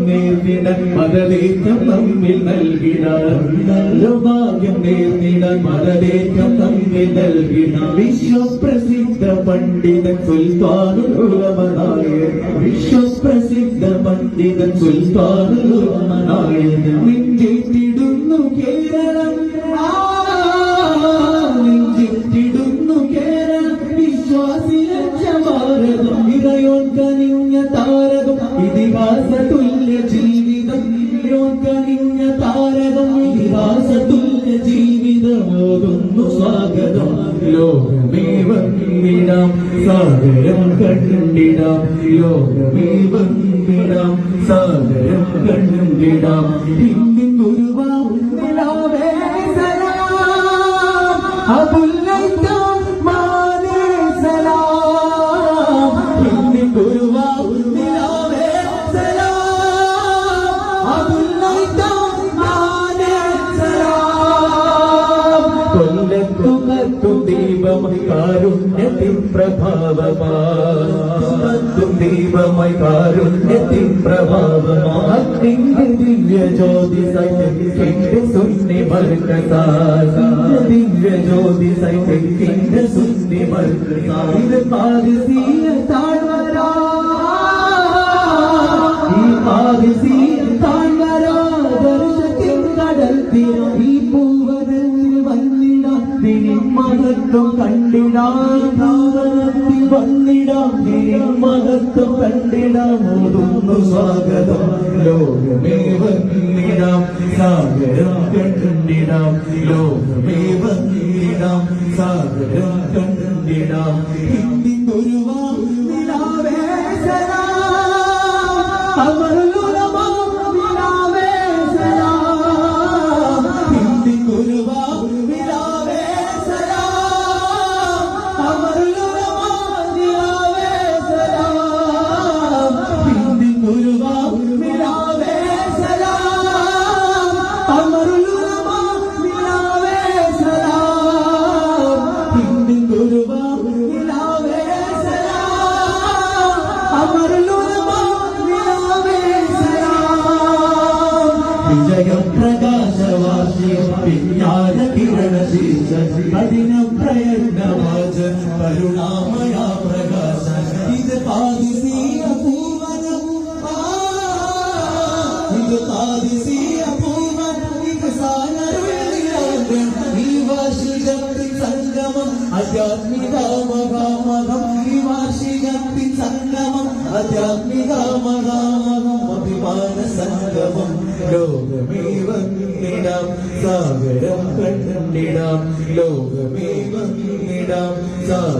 നമ്മിൽ നമ്മിൽ വിശ്വപ്രസിദ്ധ പണ്ഡിതൻ സുൽത്താനുലമനായ വിശ്വപ്രസിദ്ധ പണ്ഡിതൻ സുൽത്താനുലമനായ നെഞ്ചേറ്റിടുന്നു കേരളം. സ്വാഗതം. ലോകമേ വന്നിടാം സാഗരം കണ്ടിടാം. ലോകമേ വന്നിടാം സാഗരം കണ്ടിടാം. ഹിന്ദിൻ ഗുരുവാവേ സലാം. പ്രഭാവമാത്തും ദീപമായി കാരുണ്യത്തിൻ പ്രഭാവമാത്തിന്റെ ദിവ്യ ജ്യോതി സൈത്യത്തിന്റെ സുന്നി ദിവ്യ ജ്യോതി സൈത്യത്തിന്റെ സുന്നി ഇത് പാരസീയ താഴ്വരാ. ഈ പാരസീയ മഹത്വം കണ്ടിടാതി വന്നിടാം. മഹത്വം കണ്ടിടാം. ഓതുന്നു സ്വാഗതം. ലോകമേ വന്നിടാം. സാഗരം കണ്ടിടാം. ലോകമേ വന്നിടാം. സാഗരം കണ്ടിടാം. ഹിന്ദി ഗുരുവാ കഠിന പ്രയത്നവാച കരുണാമയ പ്രകാശ ഇത് പാതിസീയ പൂവനം ഇത് പാതിസീയ പൂവനം ഇത് സാനരുള്ളിലാകൻ ഈ സംഗമം അധ്യാത്മികാമകാമകം ീവാശിജത്തി സംഗമം അധ്യാത്മികാമകാമകം അഭിമാന സംഗമം ലോകമേ വന്നിടാം. സാഗരം കണ്ടിടാം ലോകമേ വന്നിടാം. സാഗരം